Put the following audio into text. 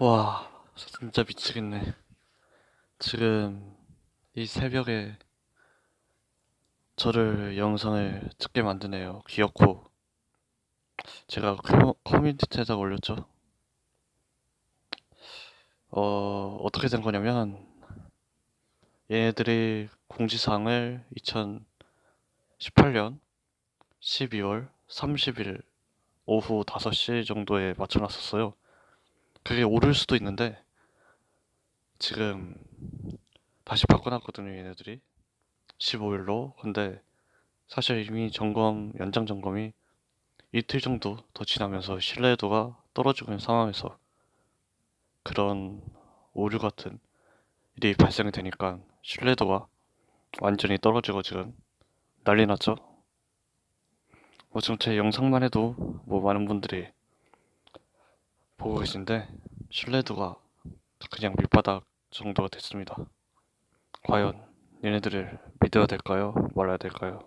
와, 진짜 미치겠네. 지금 이 새벽에 저를 영상을 찍게 만드네요. 귀엽고. 제가 커, 커뮤니티에다 올렸죠. 어, 어떻게 된 거냐면, 얘네들이 공지사항을 2018년 12월 30일 오후 5시 정도에 맞춰놨었어요. 그게 오를 수도 있는데, 지금 다시 바꿔놨거든요, 얘네들이. 15일로. 근데 사실 이미 점검, 연장 점검이 이틀 정도 더 지나면서 신뢰도가 떨어지고 있는 상황에서 그런 오류 같은 일이 발생이 되니까 신뢰도가 완전히 떨어지고 지금 난리 났죠. 뭐 지금 제 영상만 해도 뭐 많은 분들이 보고 계신데 신뢰도가 그냥 밑바닥 정도가 됐습니다. 과연 얘네들을 믿어야 될까요? 말아야 될까요?